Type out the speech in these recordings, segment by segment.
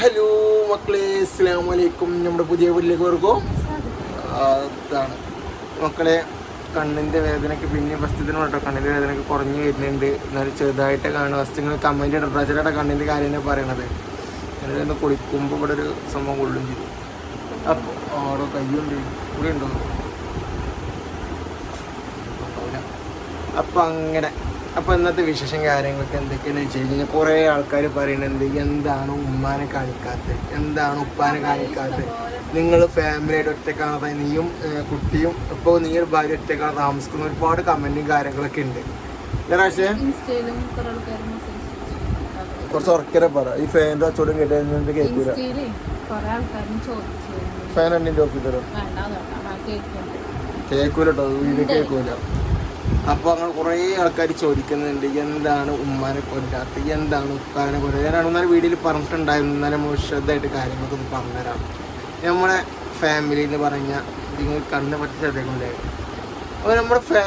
Hello മക്കളെ അസ്സാം വലൈക്കും നമ്മുടെ പുതിയ വീട്ടിലേക്ക് വർക്കും അതാണ്. മക്കളെ കണ്ണിന്റെ വേദനയ്ക്ക് പിന്നെ ഫസ്റ്റത്തിന് കേട്ടോ കണ്ണിന്റെ വേദനയ്ക്ക് കുറഞ്ഞു വരുന്നുണ്ട്. എന്നാലും ചെറുതായിട്ട് കാണും. ഫസ്റ്റ് നിങ്ങൾ കമന്റ് ഇടട്ടോ ചേട്ടാ കണ്ണിന്റെ കാര്യം തന്നെ പറയണത്. ഞാനൊന്ന് കുളിക്കുമ്പോൾ ഇവിടെ ഒരു സംഭവം കൊള്ളും ചെയ്തു അപ്പോൾ ഓരോ കയ്യുണ്ട്. ഇവിടെ ഉണ്ടോ അപ്പം അങ്ങനെ. അപ്പം ഇന്നത്തെ വിശേഷം കാര്യങ്ങളൊക്കെ എന്തൊക്കെയാണെന്ന് വെച്ച് കഴിഞ്ഞാൽ കുറേ ആൾക്കാർ പറയുന്നുണ്ട് എന്താണ് ഉമ്മാനെ കാണിക്കാത്തത് എന്താണ് ഉപ്പാനെ കാണിക്കാത്തത് നിങ്ങൾ ഫാമിലിയായിട്ട് ഒറ്റക്കാണ് നീയും കുട്ടിയും ഇപ്പോൾ നീ ഒരു ഭാര്യ ഒറ്റക്കാണ് താമസിക്കുന്ന? ഒരുപാട് കമന്റും കാര്യങ്ങളൊക്കെ ഉണ്ട്. കുറച്ച് ഉറക്കരെ പറ. ഈ ഫാന്റെ അച്ചോടും കേട്ടത് കേൾക്കൂല ഫാൻ എണ്ണിന്റെ ഓഫീസ് കേൾക്കൂല കേട്ടോ വീഡിയോ കേൾക്കൂല അപ്പോൾ അങ്ങനെ കുറേ ആൾക്കാർ ചോദിക്കുന്നുണ്ട് എന്താണ് ഉമ്മാനെ കൊല്ലാത്തത് എന്താണ് ഉപ്പാനെ കൊല്ലുക ഞാൻ അന്നേരം വീഡിയോയിൽ പറഞ്ഞിട്ടുണ്ടായിരുന്നു എന്നാലും വിശദമായിട്ട് കാര്യങ്ങളൊക്കെ ഒന്ന് പറഞ്ഞുതരാം. നമ്മളെ ഫാമിലി എന്ന് പറഞ്ഞാൽ നിങ്ങൾ കണ്ണ് പറ്റി ശ്രദ്ധിക്കില്ലേ അപ്പോൾ നമ്മുടെ ഫാ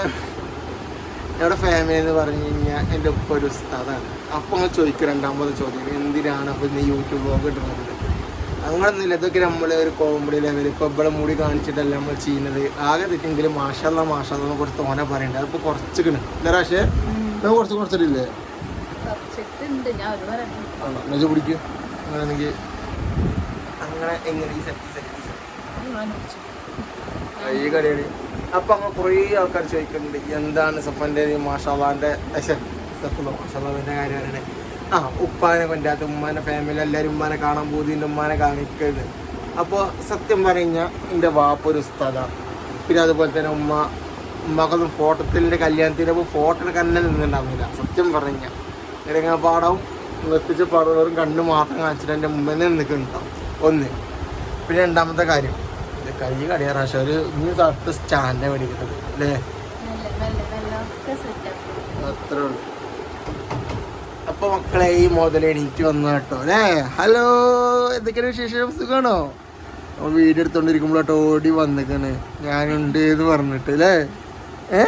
ഞങ്ങളുടെ ഫാമിലി എന്ന് പറഞ്ഞു കഴിഞ്ഞാൽ എന്റെ ഉപ്പ ഒരു ഉസ്താദാണ്. അപ്പോൾ അങ്ങനെ ചോദിക്കും രണ്ടാമത് ചോദ്യം എന്തിനാണ് അപ്പോൾ ഇന്ന് യൂട്യൂബ് ബ്ലോഗ് ഇടുന്നത്? അങ്ങനൊന്നുമില്ല ഇതൊക്കെ നമ്മൾ ഒരു കോമഡി ലെവൽ ഇപ്പോൾ ഇവിടെ മുടി കാണിച്ചിട്ടല്ല നമ്മൾ ചെയ്യുന്നത്. ആകെ തെറ്റെങ്കിലും മാഷാല്ല മാഷാല്ല കുറച്ച് തോനെ പറയണ്ട. അതിപ്പോൾ കുറച്ചിക്കണ് എന്താ പക്ഷേ നമ്മൾ കുറച്ച് കുറച്ചിട്ടില്ലേ? ആണോ? എന്നുവെച്ചാൽ പിടിക്കും അങ്ങനെയാണെങ്കിൽ അങ്ങനെ എങ്ങനെ ഈ സെറ്റ് ഈ സെറ്റ് കടയാണ് അപ്പൊ അങ്ങനെ കുറേ ആൾക്കാർ ചോദിക്കുന്നുണ്ട് എന്താണ് സഫന്റെ മാഷാവാന്റെ സഫുള്ള കാര്യം കാര്യമാണ് ആ ഉപ്പാനെ കൊണ്ടാത്ത ഉമ്മാനെ ഫാമിലി എല്ലാവരും ഉമ്മാനെ കാണാൻ പോകുന്നതിന്റെ ഉമ്മാനെ കാണിക്കരുത്. അപ്പോൾ സത്യം പറഞ്ഞാൽ എന്റെ വാപ്പ ഒരു ഉസ്താദാണ് പിന്നെ അതുപോലെ തന്നെ ഉമ്മ ഉമ്മക്കൊന്നും ഫോട്ടോത്തിന്റെ കല്യാണത്തിന്റെ അപ്പോൾ ഫോട്ടോ തന്നെ നിന്നുണ്ടാവില്ല സത്യം പറഞ്ഞാൽ ഇറങ്ങാപ്പാടവും നിർത്തിച്ച പാടുള്ളവരും കണ്ണു മാത്രം കാണിച്ചിട്ട് എന്റെ മുമ്പിൽ നിന്ന് നിൽക്കുന്നുണ്ടാവും ഒന്ന്. പിന്നെ രണ്ടാമത്തെ കാര്യം. കൈ കടിയാ പ്രാവശ്യം ഒരു ഇനി അടുത്ത സ്റ്റാൻഡ് മേടിക്കുന്നത് അല്ലേ? അത്രേ ഉള്ളൂ. അപ്പൊ മക്കളെ ഈ മുതൽ എണീറ്റ് വന്നു കേട്ടോ അല്ലേ? ഹലോ എന്തൊക്കെയാണ് വിശേഷം? സുഖമാണോ വീഡിയോ എടുത്തോണ്ടിരിക്കുമ്പോഴോട്ടോ ഓടി വന്നിക്കണ്. ഞാനുണ്ട് എന്ന് പറഞ്ഞിട്ട് അല്ലേ? ഏ?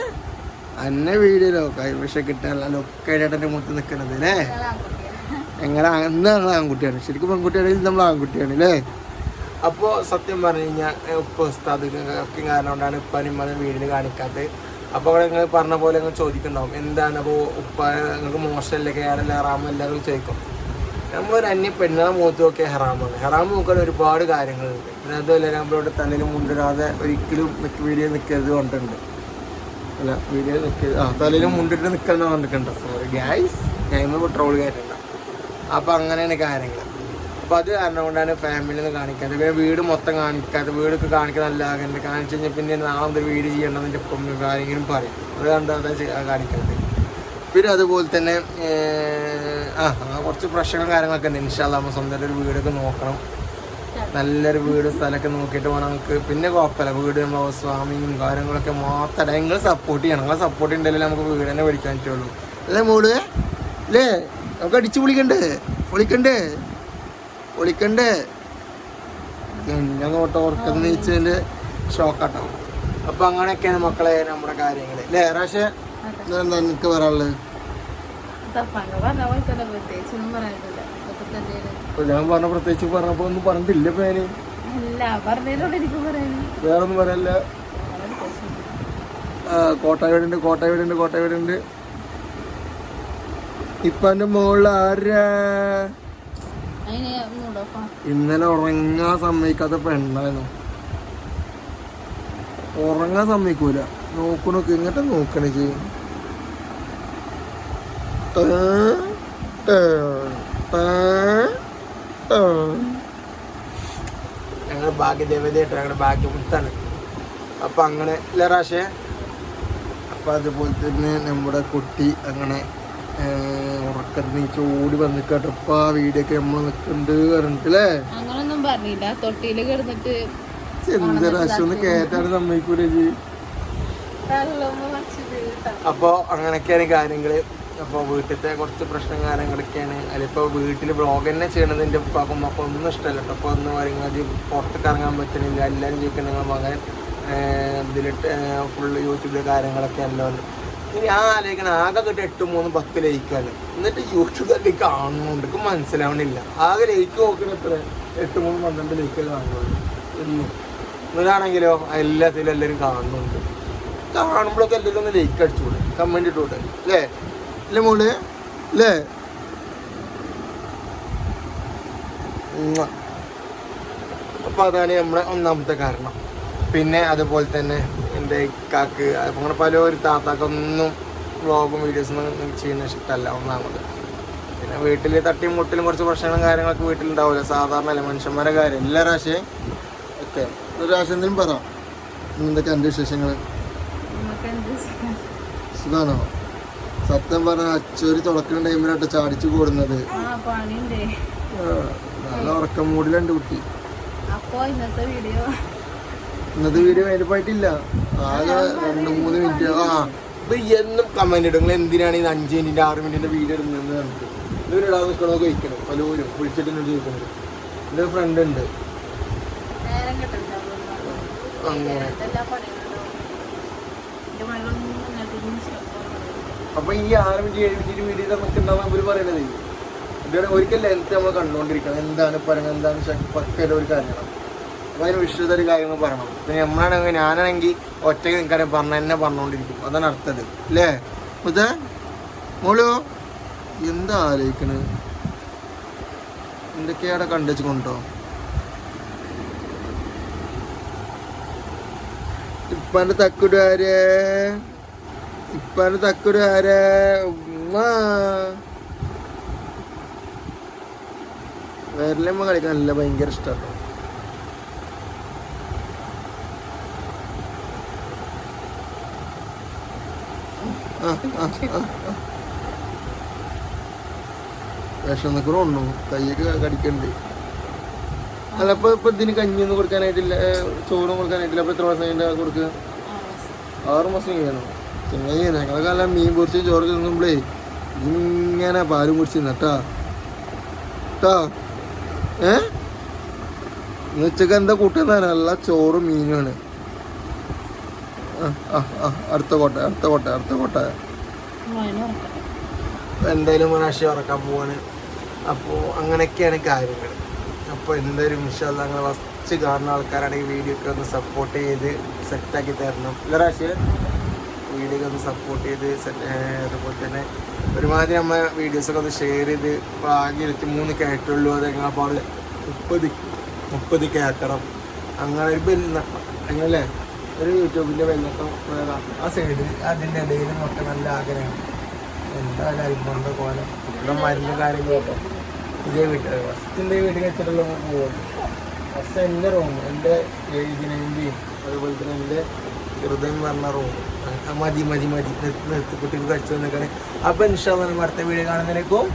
അന്നെ വീടിലോ കൈവശം കിട്ടാനല്ല ലൊക്കേറ്റേട്ടന്റെ മുത്ത് നിൽക്കണത് അല്ലേ? എങ്ങനെ എന്താണ് ആൺകുട്ടിയാണ്. ശരിക്കും പെൺകുട്ടിയാണെങ്കിൽ നമ്മൾ ആൺകുട്ടിയാണ് അല്ലേ? അപ്പോൾ സത്യം പറഞ്ഞു കഴിഞ്ഞാൽ ഉപ്പ ഉസ്താദ് ഒക്കെ കാരണം കൊണ്ടാണ് ഇപ്പം നിങ്ങൾ വീടിന് കാണിക്കാത്തത്. അപ്പോൾ നിങ്ങൾ പറഞ്ഞ പോലെ നിങ്ങൾ ചോദിക്കുന്നുണ്ടാവും. എന്താണ്? അപ്പോൾ ഉപ്പ നിങ്ങൾക്ക് മോശമല്ലേ? കയറല്ല ഹറാമല്ല എന്ന് ചോദിക്കും നമ്മൾ ഒരു അന്യ പെണ്ണുകളെ മുഖത്ത് നോക്കിയ ഹറാമാണ്. ഹറാം നോക്കാൻ ഒരുപാട് കാര്യങ്ങളുണ്ട്. പിന്നെ അതുമല്ല നമ്മളോട് തലയിൽ മുണ്ടിടാതെ ഒരിക്കലും വീഡിയോ നിൽക്കരുത് കൊണ്ടുണ്ട് അല്ല വീഡിയോ നിൽക്കരുത് ആ തലയിൽ മുണ്ടിട്ട് നിൽക്കണം കണ്ടിട്ടുണ്ട് സോറി ഗ്യാസ് ഞാൻ പെട്രോൾ കയറ്റണ്ട അപ്പോൾ അങ്ങനെയാണ് കാര്യങ്ങൾ അപ്പോൾ അത് കാരണം കൊണ്ടാണ് കാണിക്കാതെ നിന്ന് കാണിക്കാത്തത്. പിന്നെ വീട് മൊത്തം കാണിക്കാതെ വീടൊക്കെ കാണിക്കാൻ നല്ല ആഗ്രഹം കാണിച്ചു കഴിഞ്ഞാൽ പിന്നെ നാളെ എന്തൊരു വീട് ചെയ്യണമെന്ന് ഒപ്പം കാര്യങ്ങളും പറയും. അത് കണ്ട് കാണിക്കാതെ പിന്നെ അതുപോലെ തന്നെ ആ കുറച്ച് പ്രശ്നങ്ങളും കാര്യങ്ങളൊക്കെ ഉണ്ട്. ഇൻഷാല്ല നമ്മൾ സ്വന്തമായിട്ട് ഒരു വീടൊക്കെ നോക്കണം. നല്ലൊരു വീട് സ്ഥലമൊക്കെ നോക്കിയിട്ട് വേണം നമുക്ക്. പിന്നെ കുഴപ്പമില്ല. വീട് നമ്മൾ സ്വാമിയും കാര്യങ്ങളൊക്കെ മാത്രം. നിങ്ങൾ സപ്പോർട്ട് ചെയ്യണം. നിങ്ങളെ സപ്പോർട്ട് ഉണ്ടെങ്കിൽ നമുക്ക് വീട് തന്നെ പഠിക്കാൻ പറ്റുള്ളൂ. അല്ലേ മോൾ? അല്ലേ? നമുക്ക് അടിച്ചു പൊളിക്കണ്ടേ. പൊളിക്കണ്ടേ. പൊളിക്കണ്ടേ എന്നെ നോട്ട് ഓർക്കുന്ന നീച്ചതിന്റെ ഷോക്കാട്ടോ. അപ്പൊ അങ്ങനെയൊക്കെയാണ് മക്കളെ നമ്മുടെ കാര്യങ്ങൾ അല്ലേ പക്ഷേ എന്താ നിനക്ക് പറയാനുള്ളത് ഞാൻ പറഞ്ഞ പ്രത്യേകിച്ച് പറഞ്ഞപ്പോ ഒന്നും പറഞ്ഞില്ല പേര് ഞാൻ. അല്ല പറഞ്ഞതിനോട് എനിക്ക് പറയാനും വേറെ ഒന്നും പറയല്ല ആ, കോട്ടായ വീടുണ്ട് കോട്ടായ വീടുണ്ട് കോട്ടായ വീടുണ്ട് ഇപ്പൊ എന്റെ മോളിൽ ആരാ ഇന്നലെ ഉറങ്ങാൻ സമ്മതിക്കാത്ത പെണ്ണായിരുന്നു. ഉറങ്ങാൻ സമ്മതിക്കൂല. നോക്കണോക്ക് ഇങ്ങോട്ട് നോക്കണേ ചെയ്യും. ഭാഗ്യ ദേവതയായിട്ട് ഞങ്ങളുടെ ഭാഗ്യമുത്താണ് അപ്പം അങ്ങനെ ഇല്ല റാഷേ. അപ്പം അതുപോലെ തന്നെ നമ്മുടെ കുട്ടി അങ്ങനെ ഉറക്കത്തിൽ നീച്ച് ഓടി വന്ന് കേട്ടപ്പാ വീടൊക്കെ നമ്മൾ നിൽക്കുന്നുണ്ട് പറഞ്ഞിട്ടില്ലേ അങ്ങനൊന്നും പറഞ്ഞില്ല. തൊട്ടിയിൽ കിടന്നിട്ട് ഒന്ന് കേട്ടാണ് സമ്മതിക്കൂലേ അപ്പോൾ അങ്ങനെയൊക്കെയാണ് കാര്യങ്ങൾ അപ്പോൾ വീട്ടിലത്തെ കുറച്ച് പ്രശ്നം കാര്യങ്ങളൊക്കെയാണ്. അതിലിപ്പോൾ വീട്ടിൽ ബ്ലോഗ് തന്നെ ചെയ്യണത് എന്റെ ഉപ്പാക്കും അപ്പോൾ ഒന്നും ഇഷ്ടമല്ല. കേട്ടോ അപ്പോൾ ഒന്ന് പറയുന്നത് പുറത്തേക്ക് ഇറങ്ങാൻ പറ്റുന്നില്ല. എല്ലാവരും ചോദിക്കുന്ന മകൻ ഇതിലിട്ട് ഫുള്ള് യൂട്യൂബിലെ കാര്യങ്ങളൊക്കെ അല്ലോ ഇനി ആ ആലോചിക്കണ ആകെ കിട്ടി എട്ട് മൂന്ന് പത്ത് ലയിക്കാണ് എന്നിട്ട് യൂട്യൂബിൽ കാണുന്നുണ്ട്. മനസ്സിലാവണില്ല. ആകെ ലയിക്ക് നോക്കണ എത്ര? എട്ട് മൂന്ന് പന്ത്രണ്ട് ലൈക്ക് കാണുന്നുണ്ട് എന്നും ഇവരാണെങ്കിലോ എല്ലാത്തിലും എല്ലാവരും കാണുന്നുണ്ട്. കാണുമ്പോഴൊക്കെ എല്ലാവരും ഒന്ന് ലൈക്ക് അടിച്ചുകൂടെ കമന്റ് ഇട്ടുകൂടെ അല്ലേ? അല്ലേ മോൾ? അല്ലേ? ഉമ്മ. അപ്പൊ അതാണ് നമ്മുടെ ഒന്നാമത്തെ കാരണം. പിന്നെ അതുപോലെ തന്നെ എന്റെ ഇക്കാക്ക് അങ്ങനെ പല ഒരു താത്താക്കൊന്നും വ്ളോഗും വീഡിയോസും ചെയ്യുന്ന ഇഷ്ടമല്ല ഒന്നാമത്. പിന്നെ വീട്ടിൽ തട്ടിയും മുട്ടിലും കുറച്ച് പ്രശ്നങ്ങളും കാര്യങ്ങളൊക്കെ വീട്ടിലുണ്ടാവില്ല സാധാരണ അല്ലെ മനുഷ്യന്മാരെ കാര്യം. എല്ലാ രാശിയും ഒക്കെ. ഒരു രാശി എന്തെങ്കിലും പറ. എന്തൊക്കെ എന്റെ വിശേഷങ്ങൾ സുഖാണോ? സത്യം പറഞ്ഞ അച്ചൊരു തുടക്കം ടൈമിലായിട്ട് ചാടിച്ചു കൂടുന്നത്. നല്ല ഉറക്കം മൂടിലുണ്ട് കുട്ടി. ഇന്നത്തെ വീഡിയോ ഇന്നത്തെ വീഡിയോ വലുപ്പായിട്ടില്ല എന്നും കമന്റ് ഇടും. എന്തിനാണ് ഈ അഞ്ച് മിനിറ്റിന്റെ ആറ് മിനിറ്റിന്റെ വീഡിയോ ഇടുന്നത് നമുക്ക് ഇടാൻ നിൽക്കണോ കഴിക്കണം? പലരും വിളിച്ചിട്ട് ചോദിക്കുന്നത് എന്റെ ഫ്രണ്ട് ഉണ്ട്. അങ്ങനെ. എന്റെ അപ്പൊ ഈ ആറ് മിനിറ്റ് ഏഴ് മിനിറ്റ് വീഡിയോ നമുക്ക് ഉണ്ടാവാൻ അവർ പറയണത് ഇതാണ്. ഒരിക്കൽ ലെങ്ത് നമ്മൾ കണ്ടുകൊണ്ടിരിക്കണം എന്താണ് പറയുന്നത് എന്താണ് ശക്തി പക്കല്ല ഒരു കാര്യമാണ്. അപ്പൊ അതിന് വിശ്വത ഒരു കാര്യങ്ങൾ പറയണം. പിന്നെ നമ്മളാണെങ്കിൽ ഞാനാണെങ്കിൽ ഒറ്റയ്ക്ക് നിൽക്കാനും പറഞ്ഞ എന്നെ പറഞ്ഞുകൊണ്ടിരിക്കും. അതാണ് അർത്ഥത് അല്ലേ? മുത്തേ മോളു എന്താ ആലോചിക്കണ്? എന്തൊക്കെയാടെ കണ്ടുവച്ച് കൊണ്ടോ ഇപ്പാന്റെ തക്കുടാരേ ഇപ്പാന്റെ തക്കുടാരേ ഉമ്മ. വേറെല്ലമ്മ കളിക്കാൻ? നല്ല ഭയങ്കര ഇഷ്ടമാണ് വിഷം ഉണ്ടോ കയ്യൊക്കെ കടിക്കണ്ട്. അല്ല ഇപ്പൊ ഇപ്പൊ ഇതിന് കഞ്ഞിയൊന്നും കൊടുക്കാനായിട്ടില്ല. ചോറും കൊടുക്കാനായിട്ടില്ല. അപ്പൊ എത്ര മാസം കൊടുക്കുക ആറ് മാസം കഴിയണം പിന്നെ ഞങ്ങളൊക്കെ അല്ല മീൻ പൊരിച്ച് ചോറ് തിന്നുമ്പളേ ഇങ്ങനെ പാലും കുടിച്ച് തിന്നട്ടാ ട്ടാ. ഏ? ഉച്ചയ്ക്ക് എന്താ കൂട്ടുന്ന നല്ല ചോറും മീനുമാണ്. അടുത്ത കോട്ട അടുത്ത കോട്ട അടുത്ത കോട്ട. എന്തായാലും ഒരാഴ്ച ഉറക്കാൻ പോവാണ്. അപ്പോൾ അങ്ങനെയൊക്കെയാണ് കാര്യങ്ങൾ അപ്പോൾ എന്തായാലും വിശ്വാസം അങ്ങനെ ഫസ്റ്റ് കാണുന്ന ആൾക്കാരാണെങ്കിൽ വീഡിയോ ഒക്കെ ഒന്ന് സപ്പോർട്ട് ചെയ്ത് സെറ്റാക്കി തരണം. ഇല്ല വീഡിയോ ഒന്ന് സപ്പോർട്ട് ചെയ്ത് അതുപോലെ തന്നെ ഒരുമാതിരി നമ്മ വീഡിയോസൊക്കെ ഒന്ന് ഷെയർ ചെയ്ത് ആകെ ഇരുപത്തി മൂന്ന് കയറ്റുള്ളൂ അത് ഞങ്ങളപ്പോൾ മുപ്പത് മുപ്പത് കയറ്റണം അങ്ങനെ ഒരു ബെല്ല് ഒരു യൂട്യൂബിന്റെ ബെല്ലൊക്കെ ആ സൈഡിൽ അതിന്റെ ഇടയിലും ഒക്കെ നല്ല ആഗ്രഹം. എന്താ അരിമ്പണ്ട പോലെ ഇവിടെ മരുന്ന് കാര്യങ്ങളൊക്കെ ഇതേ വീട്ടിൽ ഫസ്റ്റിന്റെ വീട്ടിൽ വെച്ചിട്ടുള്ള പോകും ഫസ്റ്റ് എന്റെ റൂം എന്റെ ഇതിനെയും അതുപോലെ തന്നെ എന്റെ ഹൃദയം പറഞ്ഞ റൂം മതി മതി മതി. നിർത്തി കുട്ടികൾ കഴിച്ചു നിൽക്കണേ അപ്പം ഇൻഷാ അടുത്ത വീഡിയോ കാണുന്നതിലേക്കും